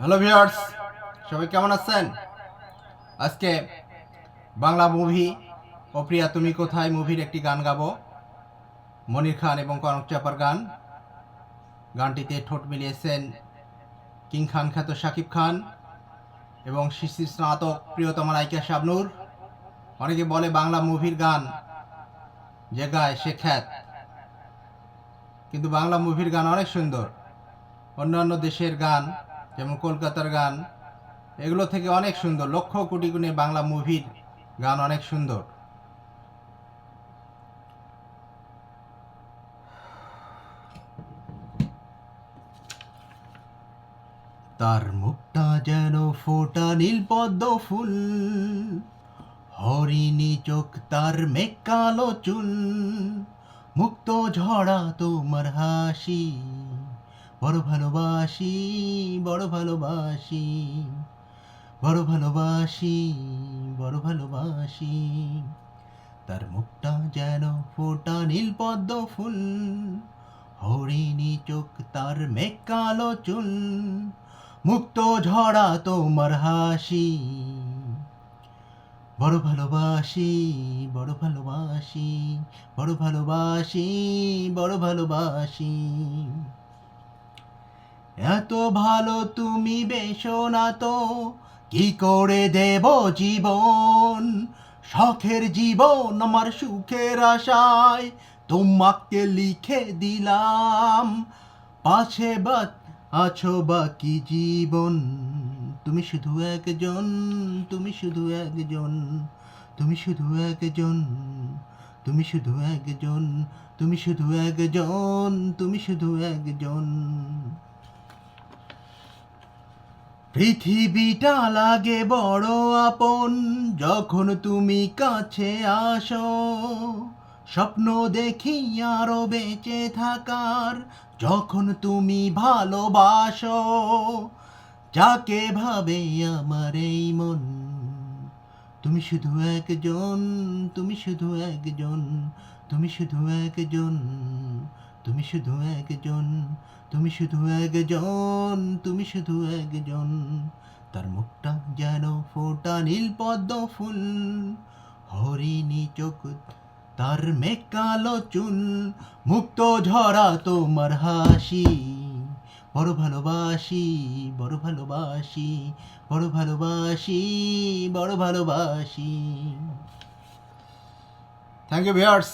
Hello viewers সবাই কেমন আছেন? আজকে বাংলা মুভি ও প্রিয়া, তুমি কোথায়? মুভির একটি গান গাবো। মনির খান এবং কনক চাপার গান। গানটিতে ঠোঁট মিলিয়েছেন কিং খান খ্যাত শাকিব খান এবং শিশির স্নাতক প্রিয়তমা নায়িকা শাবনুর। অনেকে বলে বাংলা মুভির গান যে গায় সে খ্যাত। কিন্তু বাংলা মুভির গান অনেক সুন্দর। অন্যান্য দেশের গান যেমন কলকাতার গান, এগুলো থেকে অনেক সুন্দর। লক্ষ কোটি গুণে বাংলা মুভির গান অনেক সুন্দর। তার মুখটা যেন ফোটা নীল পদ্ম ফুল, হরিণী চোখ তার মেকালো চুল, মুক্ত ঝরা তোমার হাসি। বড় ভালোবাসি বড় ভালোবাসি বড় ভালোবাসি বড় ভালোবাসি। তার মুখটা যেন ফোটা নীল পদ্ম ফুল, হরিণী চোখ তার মেকালো চুল, মুক্ত ঝরা তোমার হাসি। বড় ভালোবাসি বড় ভালোবাসি বড় ভালোবাসি বড় ভালোবাসি। এত ভালো তুমি বেশো না তো, কি করে দেব জীবন? শখের জীবন আমার সুখের আশায় তোমাকে লিখে দিলাম। পাছে বা আছো বাকি জীবন। তুমি শুধু একজন, তুমি শুধু একজন, তুমি শুধু একজন, তুমি শুধু একজন, তুমি শুধু একজন, তুমি শুধু একজন। পৃথিবীটা লাগে বড় আপন, যখন তুমি কাছে আসো, স্বপ্ন দেখি আরও বেঁচে থাকার, যখন তুমি ভালোবাসো, যাকে ভাবে আমার এই মন। তুমি শুধু একজন, তুমি শুধু একজন, তুমি শুধু একজন, তুমি শুধু একজন তুমি শুধু একজন, তুমি শুধু একজন। তার মুখটা যেন ফোটা নীল পদ্ম ফুল। হরিণী চোখ, তার মেকালো চুল। মুক্ত ঝরা তোমার হাসি, বড় ভালোবাসি বড় ভালোবাসি বড় ভালোবাসি বড় ভালোবাসি। Thank you viewers